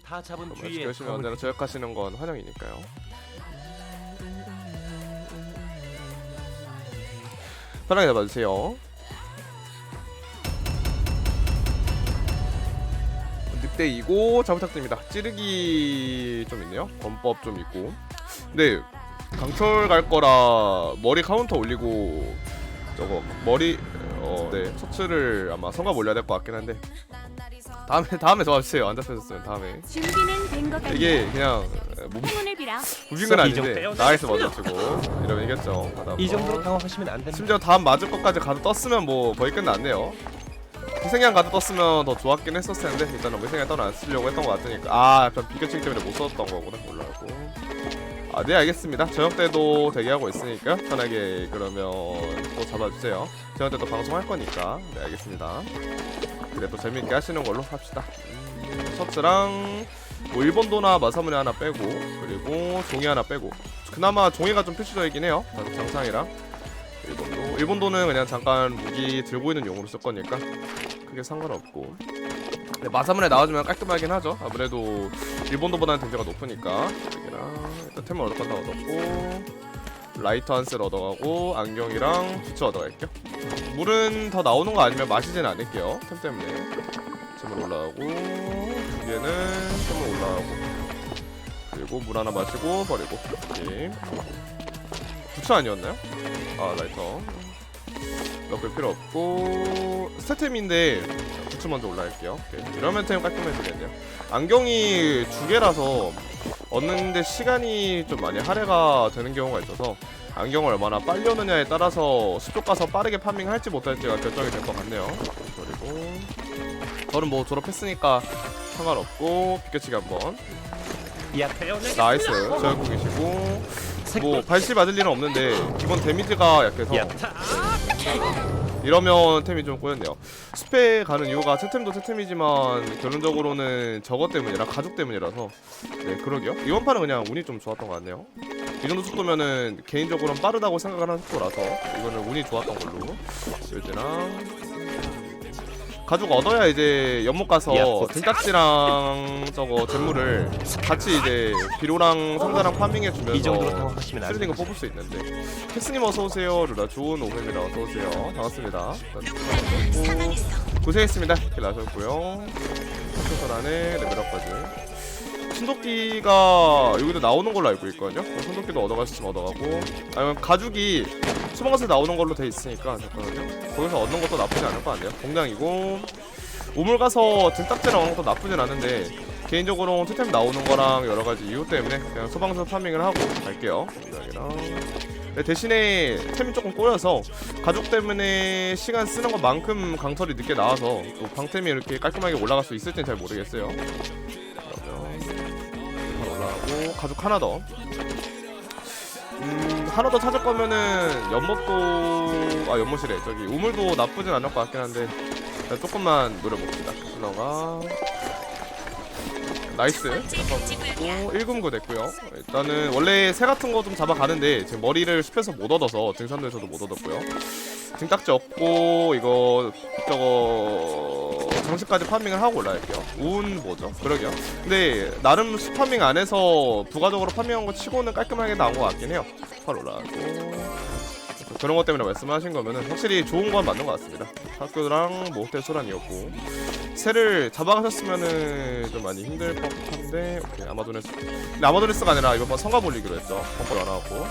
다 잡은 뒤에 열심히 언제나 저역하시는 건 환영이니까요. 편하게 잡아주세요. 늑대이고 잘 부탁드립니다. 찌르기 좀 있네요. 권법 좀 있고. 근데 강철 갈 거라 머리 카운터 올리고 저거 머리 어네 셔츠를 아마 성갑 올려야 될 것 같긴 한데 다음에 다음에 도와주세요. 안 잡혀졌으면 다음에 준비는 된 것 같네요. 이게 그냥 뭐 행운을 빌어. 무빙은 아닌데 이정도요? 나이스 먼저 치고 이러면 이겼죠. 가다 이 뭐. 정도로 당황하시면 안 됩니다. 심지어 다음 맞을 것까지 가도 떴으면 뭐 거의 끝났네요. 희생양 가도 떴으면 더 좋았긴 했었을 텐데 일단은 뭐 희생양 떠안 쓰려고 했던 것 같으니까 아 약간 비교치기 때문에 못 썼던 거구나 몰라고. 아네 알겠습니다. 저녁 때도 대기하고 있으니까 편하게 그러면 또 잡아주세요. 저녁 때도 방송할 거니까 네 알겠습니다. 그래 또 재밌게 하시는 걸로 합시다. 음, 셔츠랑 뭐 일본도나 마사무네 하나 빼고 그리고 종이 하나 빼고 그나마 종이가 좀 필수적이긴 해요. 장- 장상이랑 일본도 일본도는 그냥 잠깐 무기 들고 있는 용으로 쓸 거니까 크게 상관없고 근데 마사무네 나와주면 깔끔하긴 하죠. 아무래도 일본도보다는 등재가 높으니까 여기랑 일단 템을 얻었다 얻었고 라이터 한셀 얻어가고 안경이랑 부츠 얻어갈게요. 물은 더 나오는 거 아니면 마시진 않을게요. 템 때문에 템을 올라가고 두 개는 템을 올라가고 그리고 물 하나 마시고 버리고 오케이. 부츠 아니었나요? 아 라이터 넣을 필요 없고 스태템인데 부츠 먼저 올라갈게요 오케이. 이러면 템 깔끔해지겠네요 안경이 두 개라서 얻는데 시간이 좀 많이 할애가 되는 경우가 있어서 안경을 얼마나 빨리 얻느냐에 따라서 숲쪽 가서 빠르게 파밍할지 못할지가 결정이 될 것 같네요. 그리고 저는 뭐 졸업했으니까 상관없고 비껴치기 한번. 나이스. 저 알고 계시고. 뭐뭐 발시 맞을 일은 없는데 기본 데미지가 약해서. 이러면 템이 좀 꼬였네요. 숲에 가는 이유가 채템도 채템이지만 결론적으로는 저것 때문이라 가죽 때문이라서 네 그러게요. 이번 판은 그냥 운이 좀 좋았던 것 같네요. 이 정도 속도면은 개인적으로는 빠르다고 생각하는 속도라서 이거는 운이 좋았던 걸로 요지랑 가죽 얻어야 이제 연못 가서 야, 등딱지랑 저거 잼물을 같이 이제 비료랑 상자랑 파밍해 주면서 이 정도로 안 됩니다. 뽑을 수 있는데. 캐스님 어서 오세요 루라 좋은 오후입니다. 어서 오세요. 반갑습니다. 고생했습니다. 이렇게 나셨고요. 컨트롤 안에 레벨업까지 신도끼가 여기도 나오는 걸로 알고 있거든요 뭐 신도끼도 얻어갈 수 있으면 얻어가고 아니면 가죽이 수방가서 나오는 걸로 돼 있으니까 잠깐만요 거기서 얻는 것도 나쁘지 않을 것 같네요 공장이고 우물 가서 등딱지를 얻는 것도 나쁘진 않은데 개인적으로 투템 나오는 거랑 여러 가지 이유 때문에 그냥 소방서 파밍을 하고 갈게요. 공장이랑. 네, 대신에 템이 조금 꼬여서 가죽 때문에 시간 쓰는 것만큼 강철이 늦게 나와서 또 방템이 이렇게 깔끔하게 올라갈 수 있을지는 잘 모르겠어요. 가죽 하나 더. 음, 하나 더 찾을 거면은 연못도 아 연못이래. 저기 우물도 나쁘진 않을 것 같긴 한데 일단 조금만 노려봅시다. 슬러가. 나이스. 또 1금고 됐고요. 일단은 원래 새 같은 거 좀 잡아가는데 지금 머리를 숲에서 못 얻어서 등산도에서도 못 얻었고요. 등딱지 없고 이거 저거 장식까지 파밍을 하고 올라갈게요. 운 뭐죠? 그러게요. 근데 나름 숲 파밍 안에서 부가적으로 파밍한 거 치고는 깔끔하게 나온 것 같긴 해요. 팔 올라가고. 그런 것 때문에 말씀하신 거면은 확실히 좋은 건 맞는 것 같습니다. 학교랑 뭐 호텔 소란이었고. 새를 잡아가셨으면은 좀 많이 힘들 법한데 오케이 아마도네스 근데 아마도네스가 아니라 이번 번 성감 올리기로 했죠. 펑퍼 나가고.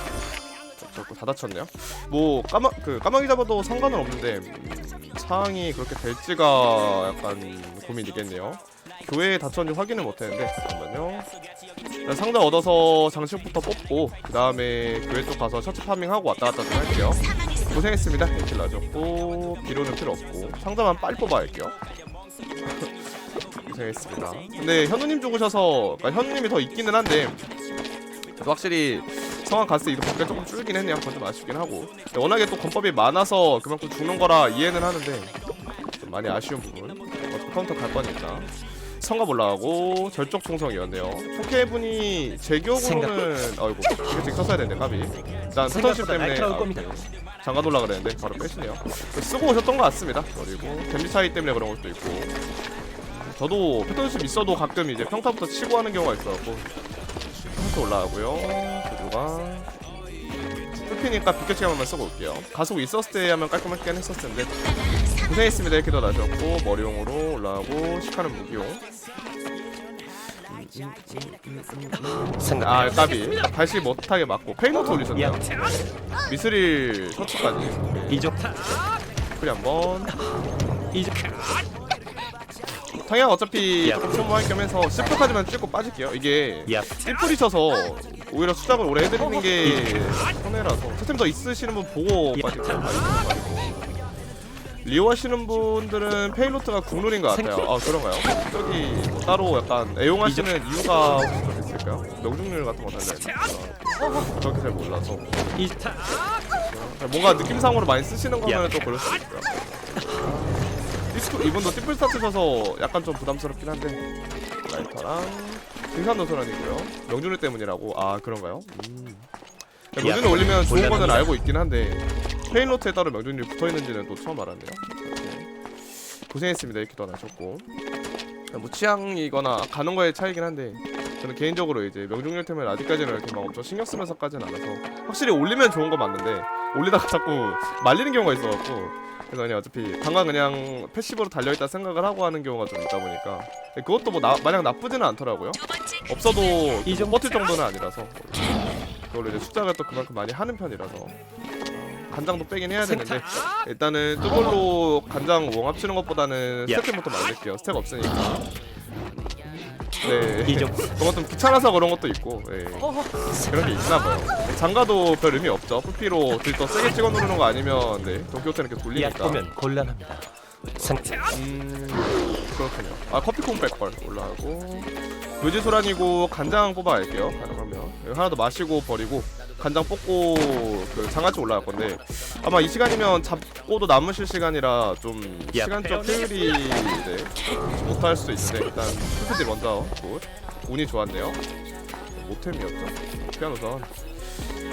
자꾸 다 다쳤네요. 뭐 까마 그 까마귀 잡아도 상관은 없는데 음, 상황이 그렇게 될지가 약간 고민이겠네요. 교회에 다쳤는지 확인을 못했는데 잠깐만요. 상자 얻어서 장식부터 뽑고 그 다음에 교회 쪽 가서 셔츠 파밍하고 왔다 갔다 좀 할게요. 고생했습니다. 힐 나졌고 비료는 필요 없고 상자만 빨리 뽑아야 할게요. 고생했습니다. 근데 현우님 죽으셔서 그러니까 현우님이 더 있기는 한데 확실히 성황 갔을 때 밖에 조금 줄긴 했네요. 그건 좀 아쉽긴 하고 워낙에 또 권법이 많아서 그만큼 죽는 거라 이해는 하는데 좀 많이 아쉬운 부분 어차피 카운터 갈 거니까 성갑 올라가고 절적 충성이었네요. 초케분이 제 기억으로는 아이고 이거 지금 썼어야 되는데 까비 일단 스턴십 때문에 아. 장관 올라 그랬는데 바로 빼시네요. 쓰고 오셨던 것 같습니다. 그리고 댐지 차이 때문에 그런 것도 있고 저도 패턴십 있어도 가끔 이제 평타부터 치고 하는 경우가 있어갖고 평타 올라가고요 조조가 풀피니까 비켜치기 한번 쓰고 올게요. 가속 있었을 때 하면 깔끔하게 했었을 텐데. 고생했습니다. 이렇게 더 나셨고 머리용으로 올라가고 시카는 무기용. 생각. 아 까비. 발시 못하게 맞고 페이노트 올리셨네요. 야 미스릴 터치까지. 이족 프리 한번. 이족. 당연 어차피 야. 조금 소모할 겸 해서 10%까지만 찍고 빠질게요. 이게 야. 띠뿌리 쳐서 오히려 수작을 오래 해드리는 게 손해라서 토템 더 있으시는 분 보고 예. 빠지고 많이 빠지고 리오 하시는 분들은 페일로트가 국룰인 것 같아요 아 그런가요? 저기 뭐 따로 약간 애용하시는 이유가 혹시 좀 있을까요? 명중률 같은 거 달려있나? 그렇게 잘 몰라서 이족. 뭔가 느낌상으로 많이 쓰시는 거면 또 그럴 수 있고요 디스코 이분도 띠뿔 스타트셔서 약간 좀 부담스럽긴 한데 라이터랑 등산 노선란이고요 명준일 때문이라고 아 그런가요? 음. 명준일 올리면 좋은 거는. 알고 있긴 한데 페인로트에 따로 명준일이 붙어있는지는 또 처음 알았네요 네. 고생했습니다 이렇게 떠나셨고 뭐 취향이거나 가는 거의 차이긴 한데 저는 개인적으로 이제 명중률 때문에 아직까지는 이렇게 막 엄청 신경 쓰면서까지는 않아서 확실히 올리면 좋은 거 맞는데 올리다가 자꾸 말리는 경우가 있어갖고 그래서 그냥 어차피 방금 그냥 패시브로 달려있다 생각을 하고 하는 경우가 좀 있다 보니까. 그것도 뭐 나, 마냥 나쁘지는 않더라고요. 없어도 이 정도- 버틸 정도는 아니라서. 그걸로 이제 숫자가 또 그만큼 많이 하는 편이라서. 간장도 빼긴 해야 되는데 일단은 저걸로 간장 웡 합치는 것보다는 야. 스태템부터 만들게요. 스택 없으니까 네. 이족. 그건 좀 귀찮아서 그런 것도 있고 예. 그런 게 있나 봐요. 장가도 별 의미 없죠. 풀피로 들더 세게 찍어 누르는 거 아니면 네. 도쿄호텔 이렇게 약 돌리니까. 보면 곤란합니다. 생. 음 그렇군요. 아 커피콩 백벌 올라가고. 묘지소란이고 간장 뽑아갈게요. 가능하면. 이거 하나 더 마시고 버리고 간장 뽑고 그 장아찌 올라갈 건데 아마 이 시간이면 잡고도 남으실 시간이라 좀 야, 시간적 효율이 네, 못할 수도 있는데 일단 풀피들 먼저 굿 운이 좋았네요. 모템이었죠. 피아노선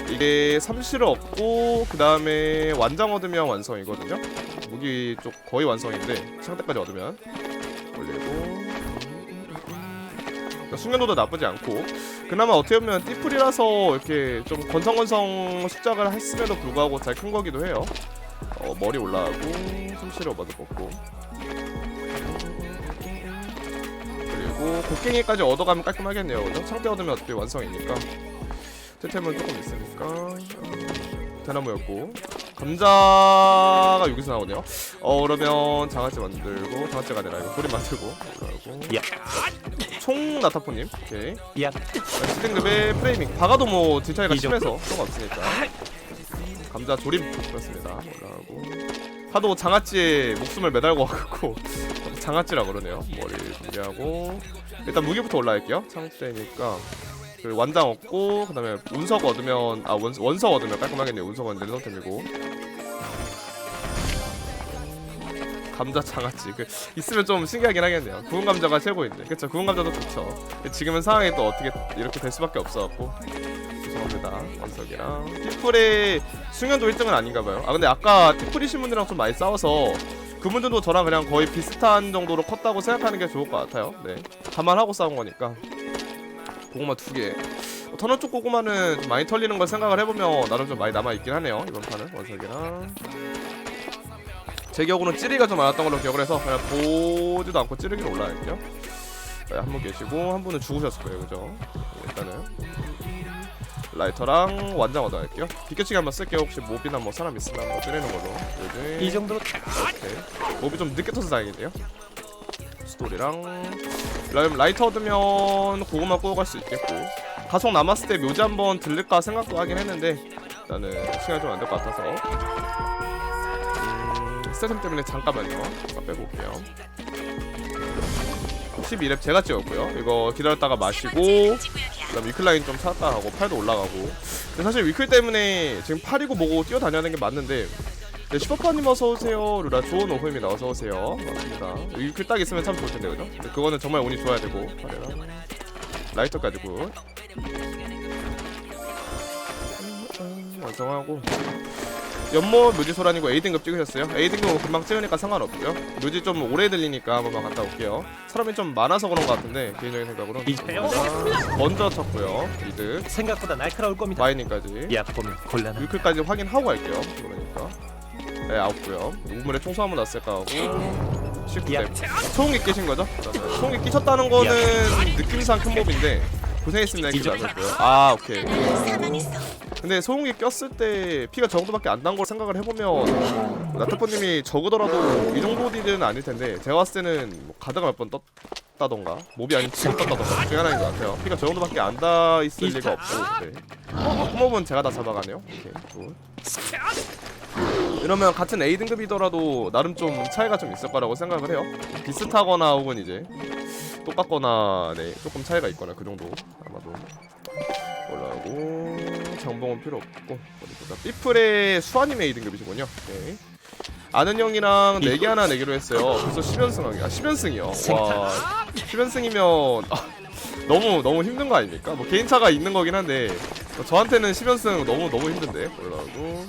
이게 삼시를 얻고 그 다음에 완장 얻으면 완성이거든요. 무기 쪽 거의 완성인데 상태까지 얻으면. 올리고 숙련도도 나쁘지 않고 그나마 어떻게 보면 띠풀이라서 이렇게 좀 건성건성 숙작을 했음에도 불구하고 잘 큰 거기도 해요. 어, 머리 올라가고 숨쉬를 얻어 먹고. 그리고 곡괭이까지 얻어가면 깔끔하겠네요. 그죠? 상태 얻으면 어떻게 완성이니까. 템은 조금 있으니까. 대나무였고 감자가 여기서 나오네요. 어 그러면 장아찌 만들고 장아찌가 아니라 이거 조림 만들고. 그러고 야. 총 나타포님 오케이. 야. 7등급의 프레이밍. 박아도 뭐 딜차이가 이 정도. 심해서 상관없으니까. 감자 조림. 그렇습니다. 올라가고. 하도 장아찌에 목숨을 매달고 와갖고 장아찌라 그러네요. 머리 준비하고. 일단 무기부터 올라갈게요. 창대니까 그 완장 얻고 그 다음에 운석 얻으면 아 원, 원석 얻으면 깔끔하겠네요 운석은 내 선템이고. 감자 장아찌. 그 있으면 좀 신기하긴 하겠네요. 구운 감자가 최고인데 그쵸? 구운 감자도 좋죠. 지금은 상황이 또 어떻게 이렇게 될 수밖에 없어갖고. 죄송합니다. 원석이랑. 티플의 숙련도 1등은 아닌가봐요. 아 근데 아까 티플이신 분들이랑 좀 많이 싸워서 그분들도 저랑 그냥 거의 비슷한 정도로 컸다고 생각하는 게 좋을 것 같아요. 네. 감안하고 싸운 거니까 고구마 두개. 터널 쪽 고구마는 좀 많이 털리는 걸 생각을 해보면 나름 좀 많이 남아있긴 하네요 이번 판은 원석이랑 제 기억으로는 찌르기가 좀 많았던 걸로 기억을 해서 그냥 보지도 않고 찌르기로 올라갈게요 네, 한분 계시고 한 분은 죽으셨을 거예요 그죠? 일단은. 라이터랑 완장 얻어갈게요. 비켜치기 한번 쓸게요. 혹시 몹이나 뭐 사람 있으면 한번 찌르는 걸로. 요즘 이 정도로 오케이. 몹이 좀 늦게 터서 다행이네요 스토리랑 라임 라이터 얻으면 고구마 구워갈 수 있겠고 가속 남았을 때 묘지 한번 들릴까 생각도 하긴 했는데 일단은 시간이 좀 안 될 것 같아서. 음, 스태템 때문에 잠깐만요. 잠깐 빼고 올게요. 12렙 제가 찍었고요. 이거 기다렸다가 마시고 그 다음 위클라인 좀 찾았다 하고 팔도 올라가고. 근데 사실 위클 때문에 지금 팔이고 뭐고 뛰어다녀야 되는 게 맞는데 네, 슈퍼파님 어서오세요. 루라 좋은 오후입니다 어서오세요. 반갑습니다. 위클 딱 있으면 참 좋을 텐데 그죠? 근데 그거는 정말 운이 좋아야 되고. 라이터까지 굿. 완성하고. 연못 묘지 소란이고 A등급 찍으셨어요? A등급은 금방 찍으니까 상관없고요. 묘지 좀 오래 들리니까 한번 갔다 올게요. 사람이 좀 많아서 그런 것 같은데 개인적인 생각으로. 이제 먼저 쳤고요 이득 생각보다 날카로울 겁니다. 마이닝까지. 약 보면 곤란한. 유클까지 확인하고 갈게요 그러니까 네 아웃고요. 우물에 총수 한번 났을까 하고. 19대 야. 소음기 끼신 거죠? 소음기 끼셨다는 거는 느낌상 큰 몹인데 고생했습니다. 이렇게 나셨고요. 아 오케이. 근데 소음기 꼈을 때 피가 저 정도밖에 안 난 걸 생각을 해보면 나타포님이 적으더라도 이 정도 딜은 아닐 텐데 제가 봤을 때는 뭐 가드가 몇 번 떴다던가 몹이 아닌 치고 떴다던가 중에 하나인 것 같아요. 피가 저 정도밖에 안 닿아 있을 리가 없고 네. 어, 몹은 제가 다 잡아가네요. 오케이 굿 이러면 같은 A 등급이더라도 나름 좀 차이가 좀 있을 거라고 생각을 해요. 비슷하거나 혹은 이제 똑같거나 네 조금 차이가 있거나 그 정도 아마도 올라오고 장봉은 필요 없고 어디 보자. 삐플의 수아님 A 등급이시군요. 네. 아는 형이랑 내기 하나 내기로 했어요. 그래서 10연승하기. 아 10연승이요. 와 10연승이면 아, 너무 너무 힘든 거 아닙니까? 뭐 개인차가 있는 거긴 한데 뭐 저한테는 10연승 너무 너무 힘든데 올라오고.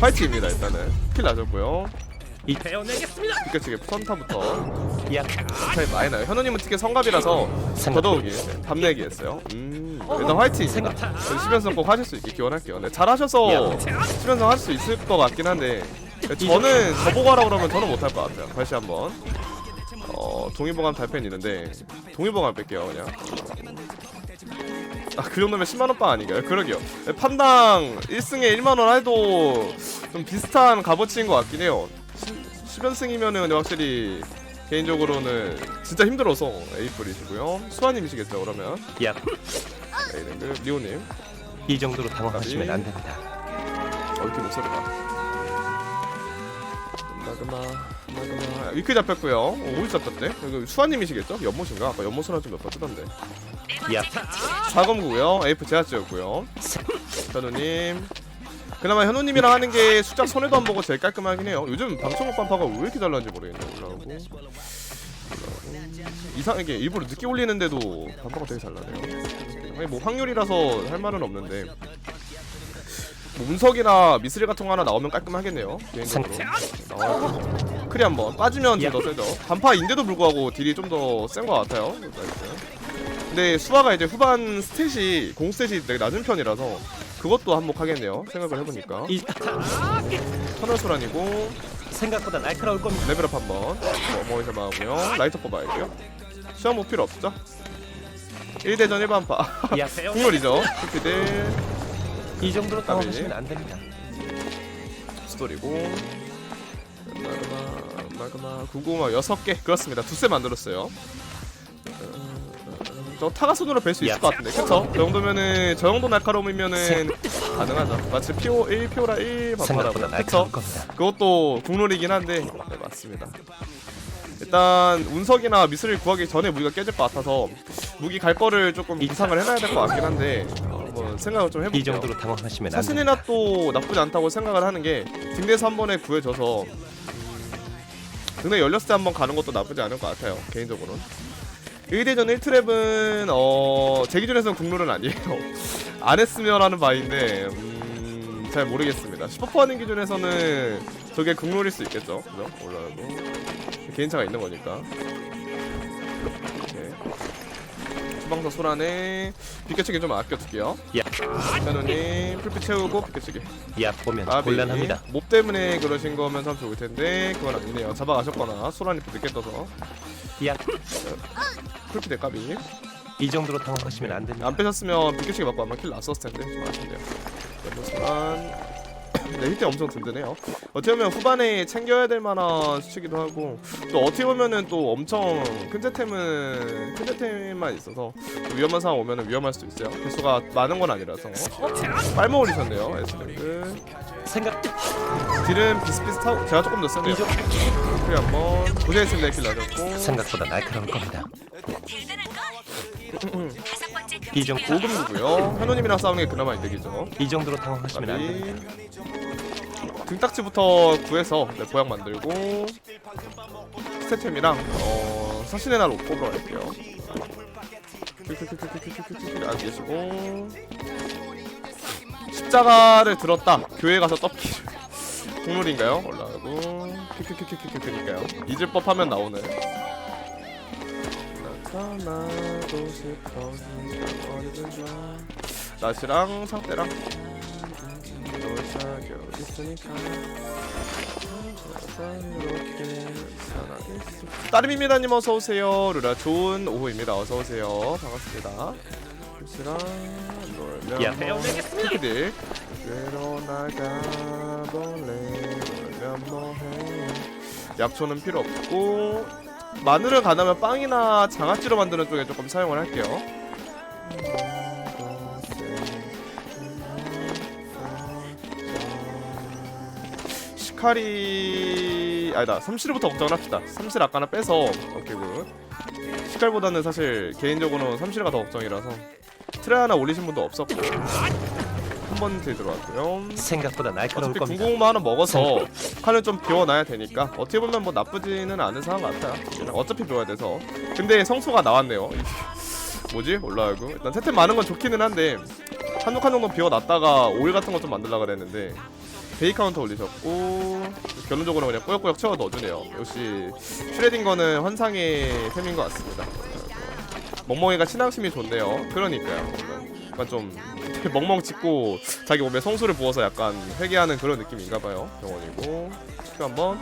파이트입니다 일단은. 킬 나셨고요. 이 배워내겠습니다. 비켜치기 선타부터. 약 차이 많이 나요. 현우님은 특히 성갑이라서. 더더욱이 네, 답내기 했어요. 음 일단 화이팅입니다 생각. 10연승 꼭 하실 수 있게 기원할게요. 네, 잘하셔서 10연승 할수 있을 것 같긴 한데 네, 저는 저보고 하라 그러면 저는 못할 것 같아요. 다시 한번 어 동의보감 달팬 있는데 동의보감 뺄게요 그냥. 아 그 정도면 10만원 빵 아닌가요? 그러게요. 네, 판당 1승에 1만원 해도 좀 비슷한 값어치인 것 같긴 해요. 10 연승이면은 근데 확실히 개인적으로는 진짜 힘들어서 에이플이시고요. 수아님이시겠죠 그러면? 약. 에이등급 리오님. 이 정도로 당황하시면 안 됩니다. 어 이렇게 목소리가 마그마 마그마 위크 잡혔고요 어, 어디 잡혔대? 이거 수아님이시겠죠? 연못인가? 아까 연못으로 좀 몇 번 뜨던데 약. 사검구고요 에이프 제아츠였고요 현우님 그나마 현우님이랑 하는 게 숫자 손해도 안 보고 제일 깔끔하긴 해요 요즘 방청국 반파가 왜 이렇게 잘 나는지 모르겠네 올라오고. 이상하게 일부러 늦게 올리는데도 반파가 되게 잘 나네요 아니 뭐 확률이라서 할 말은 없는데 뭐 운석이나 미스릴 같은 거 하나 나오면 깔끔하겠네요. 개인적으로. 나와요 크리 한번 빠지면 좀 더 세죠. 반파인데도 불구하고 딜이 좀 더 센 것 같아요. 나이스. 근데 수아가 이제 후반 스탯이 공 스탯이 되게 낮은 편이라서 그것도 한몫하겠네요. 생각을 해보니까. 이 터널 소란이고 생각보다 날카로울 겁니다. 레벨업 한번 어머니서 마고요. 라이터 뽑아야겠요 시험 뭐 필요 없죠. 1대전 1반파. 약 배워. 국룰이죠. 스피드 이 정도로 당황하시면 안 됩니다. 스토리고 마그마 마그마 구구마 6개 그렇습니다 두세 만들었어요 저 타가손으로 뵐 수 있을 야. 것 같은데 그쵸? 저 정도면은 저 정도 날카로움이면은 가능하죠 마치 피오 1 피오라 1 생각보다 반파라고 그쵸? 날카로울 겁니다. 그것도 국룰이긴 한데 네 맞습니다 일단 운석이나 미스를 구하기 전에 무기가 깨질 것 같아서 무기 갈 거를 조금 이상을 해놔야 될 것 같긴 한데 어, 뭐 생각을 좀 해볼게요. 이 정도로 당황하시면 안 됩니다. 사신이나 또 나쁘지 않다고 생각을 하는 게 등대에서 한 번에 구해져서 음, 등대 열렸을 때 한번 가는 것도 나쁘지 않을 것 같아요 개인적으로는. 1대전 1트랩은 어, 제 기준에서는 국룰은 아니에요. 안 했으면 하는 바인데 음, 잘 모르겠습니다. 슈퍼퍼하는 기준에서는 저게 국룰일 수 있겠죠? 그죠? 올라가고. 개인차가 있는 거니까 주방서 소란에 비켜치기 좀 아껴둘게요 약. 현우님 풀빛 채우고 비켜치기 약 보면 아비 곤란합니다. 몹 때문에 그러신 거면 참 좋을 텐데 그건 아니네요 잡아가셨거나 소란이 늦게 떠서 약. 풀빛 대까비 이 정도로 당황하시면 안 됩니다. 안 빼셨으면 비켜치기 맞고 아마 킬 났었을 텐데 좀 아쉽네요 소란 네 히트 엄청 든든해요. 어떻게 보면 후반에 챙겨야 될 만한 수치기도 하고 또 어떻게 보면은 또 엄청 큰제템은 큰제템만 있어서 또 위험한 상황 오면은 위험할 수도 있어요. 개수가 많은 건 아니라서. 빨모 올리셨네요 에스랭크 생각. 딜은 비슷비슷하고 제가 조금 더 세네요. 그래 한번 고생했습니다 킬 나셨고 생각보다 날카로울 겁니다. 이 정도 5금이고요. 현우님이랑 싸우는 게 그나마 이득이죠. 이 정도로 당황하시면 안 됩니다. 등딱지부터 구해서 네, 보약 만들고 스태템이랑 어, 사신의 날 뽑으러 갈게요. 안 계시고. 아, 십자가를 들었다. 교회 가서 떡기. 동물인가요? 올라가고. 큐큐큐큐큐큐니까요. 잊을 법하면 나오는 나타나도 싶어 어디든 좋아 낫이랑 상태랑. 널 사겨 있으니까. 살아있어 따름입니다님 어서오세요. 루라 좋은 오후입니다. 어서오세요. 반갑습니다. 놀면 뭐 배워내겠습니다. 피디들. 외로 나가볼래. 놀면 뭐해. 약초는 필요 없고 마늘을 가나면 빵이나 장아찌로 만드는 쪽에 조금 사용을 할게요 시카리 아니다 삼시르부터 걱정을 합시다. 삼실 아까나 빼서. 오케이 굿. 시칼보다는 사실 개인적으로는 삼실가 더 걱정이라서. 트레 하나 올리신 분도 없었고. 한번더 들어왔고요. 생각보다 날카로울 어차피 겁니다. 궁금한 하나 먹어서 칸을 좀 비워놔야 되니까. 어떻게 보면 뭐 나쁘지는 않은 상황 같아요. 어차피 비워야 돼서. 근데 성소가 나왔네요. 뭐지? 올라가고. 일단 세템 많은 건 좋기는 한데 한두 칸 정도 비워놨다가 오일 같은 거 좀 만들려고 그랬는데 베이 카운터 올리셨고 결론적으로 그냥 꾸역꾸역 채워 넣어주네요. 역시 슈레딩거는 환상의 템인 것 같습니다. 멍멍이가 신앙심이 좋네요. 그러니까요. 약간 좀 멍멍 찍고 자기 몸에 성수를 부어서 약간 회개하는 그런 느낌인가봐요. 병원이고. 그 한번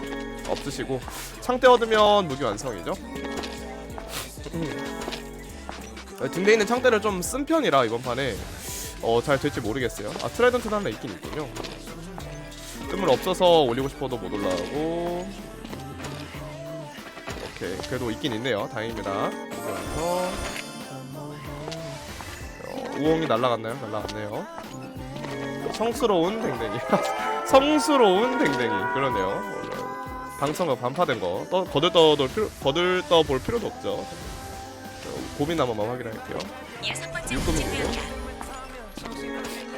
없으시고. 창대 얻으면 무기 완성이죠. 음. 등대 있는 창대를 좀 쓴 편이라 이번 판에 어 잘 될지 모르겠어요. 아 트라이던트 하나 있긴 있군요 뜸을 없어서 올리고 싶어도 못 올라가고. 오케이 그래도 있긴 있네요. 다행입니다. 그래서 어, 우엉이 날라갔나요? 날라갔네요. 성스러운 댕댕이. 성스러운 댕댕이. 그러네요. 방청각 반파된 거. 떠, 거들떠 필요, 거들떠 볼 필요도 없죠. 어, 고민 한번만 확인할게요. 여섯 번째 육금 문제 보고.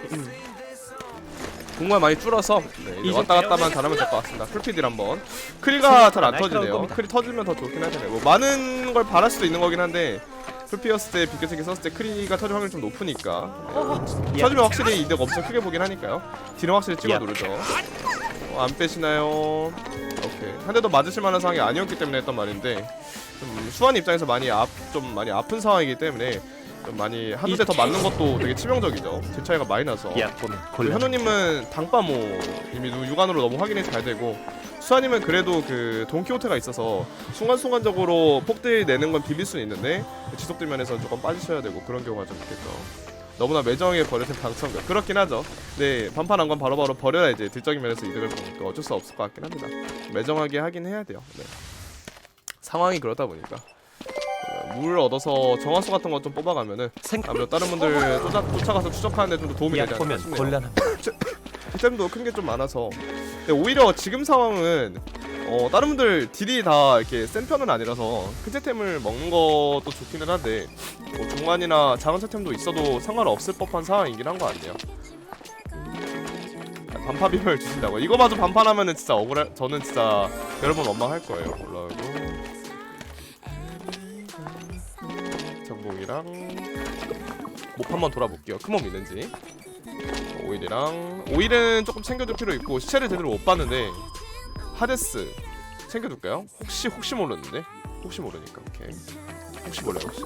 배운다. 공간 많이 줄어서 네, 이제 왔다 갔다만. 잘하면 될 것 같습니다. 풀피딜 한번. 크리가 잘안 날카로울 터지네요. 크리 터지면 더 좋긴 하잖아요. 뭐 많은 걸 바랄 수도 있는 거긴 한데 풀피였을 때 비교sek이 썼을 때 크리가 터질 확률이 좀 높으니까 네. 터지면 확실히 이득 엄청 크게 보긴 하니까요. 딜은 확실히 찍어 야. 누르죠. 어, 안 빼시나요? 오케이. 한 대도 맞으실 만한 상황이 아니었기 때문에 했던 말인데 좀 수환 입장에서 많이 앞 좀 많이 아픈 상황이기 때문에 좀 많이 한두 대 더 맞는 것도 되게 치명적이죠. 딜 차이가 많이 나서. 그. 현우님은 당빠모 이미 누- 육안으로 너무 확인이 잘 되고 수아님은 그래도 그 돈키호테가 있어서 순간순간적으로 폭딜 내는 건 비빌 수는 있는데 지속딜 면에서 조금 빠지셔야 되고 그런 경우가 좀 있겠죠. 너무나 매정하게 버려진 당첨가 그렇긴 하죠. 네 반판한 건 바로바로 버려야 이제 딜적인 면에서 이득을 보니까 어쩔 수 없을 것 같긴 합니다. 매정하게 하긴 해야 돼요. 네. 상황이 그렇다 보니까 어, 물 얻어서 정화수 같은 거 좀 뽑아가면은 아무래도 다른 분들 쫓아, 쫓아가서 추적하는데 좀 더 도움이 되지 약 않을까 싶네요. 템도 큰 게 좀 많아서. 근데 오히려 지금 상황은 어 다른 분들 딜이 다 이렇게 센 편은 아니라서 큰 채템을 먹는 것도 좋기는 한데 뭐 중간이나 작은 채템도 있어도 상관없을 법한 상황이긴 한 거 같네요? 반파 비밀 주신다고 이거마저 반판하면은 진짜 억울해 저는 진짜 여러 번 원망할 거예요 올라 오고 전공이랑 목 한번 돌아볼게요. 큰몸 있는지. 오일이랑 오일은 조금 챙겨줄 필요 있고 시체를 제대로 못 봤는데 하데스 챙겨둘까요? 혹시 혹시 모르는데? 혹시 모르니까. 오케이. 혹시 몰라요 혹시?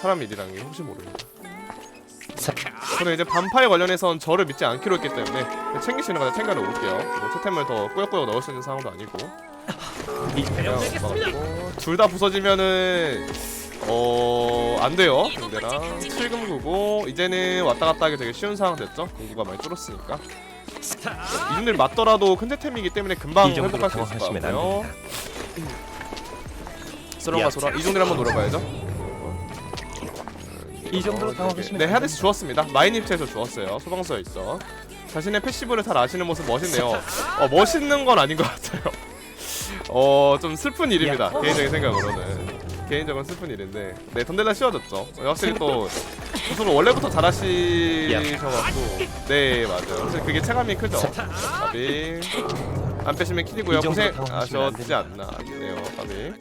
사람 일이랑이 혹시 모르니까. 사- 저는 이제 반파에 관련해선 저를 믿지 않기로 했기 때문에 챙기시는 거 챙겨 놓을게요. 뭐 채템을 더 꾸역꾸역 넣을 수 있는 상황도 아니고 둘다 부서지면은 어... 안 돼요 근데랑. 7금 구고 이제는 왔다 갔다 하기 되게 쉬운 상황 됐죠? 공구가 많이 줄었으니까. 이분들 맞더라도 큰 채템이기 때문에 금방 회복할 수 있을 것 됩니다. 쓰러가 야. 소라 이 정도를 한번 노려봐야죠. 이 정도로 당황하시면 네안 헤아데스 주었습니다. 마인 입체에서 주었어요. 소방서에 있어. 자신의 패시브를 잘 아시는 모습 멋있네요. 어 멋있는 건 아닌 것 같아요. 어 좀 슬픈 일입니다. 야. 개인적인 생각으로는 개인적으로 슬픈 일인데 네 던델라 씌워졌죠. 확실히 또 우선 원래부터 잘하시셔갖고. 네 맞아요. 사실 그게 체감이 크죠. 가비. 안 빼시면 킬이고요. 이 정도로 고생 당황하시면 안 하셨지 않나. 네요 가비.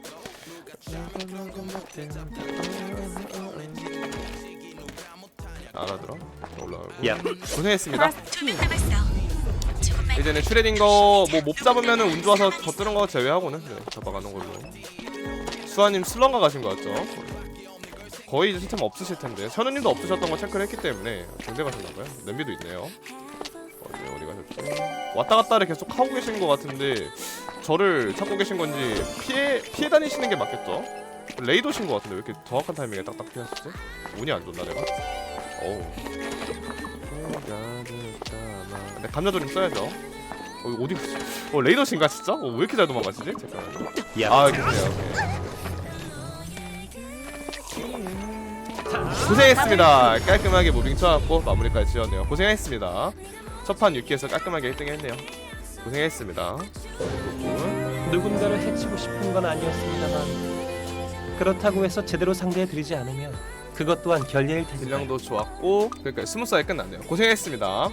알아들어? 올라오고. 약 고생했습니다. 조금만 이제는 슈레딩거 뭐몹 잡으면은 운 좋아서 더 뜨는 거 제외하고는 네, 잡아가는 걸로 수아님 슬렁가 가신 거 같죠? 거의 이제 시스템 없으실 텐데 현우님도 없으셨던 거 체크를 했기 때문에 경대 가셨나봐요 냄비도 있네요 어디 어디 가셨지? 왔다 갔다를 계속 하고 계신 거 같은데 저를 찾고 계신 건지 피해 피해 다니시는 게 맞겠죠? 레이더신 거 같은데 왜 이렇게 정확한 타이밍에 딱딱 피하시지? 운이 안 좋나 내가? 어우 네, 감자조림 써야죠 어, 어디? 어 레이더신가 진짜? 어, 왜 이렇게 잘 도망가시지? 잠깐만요 아 계세요 오케이. 고생했습니다. 깔끔하게 무빙 쳐갖고 마무리까지 지었네요. 고생했습니다. 첫판 6기에서 깔끔하게 1등 했네요. 고생했습니다. 누군가를 해치고 싶은 건 아니었습니다만 그렇다고 해서 제대로 상대해드리지 않으면 그것 또한 결례일 테니까요. 딜량도 좋았고 그러니까 스무스하게 끝났네요. 고생했습니다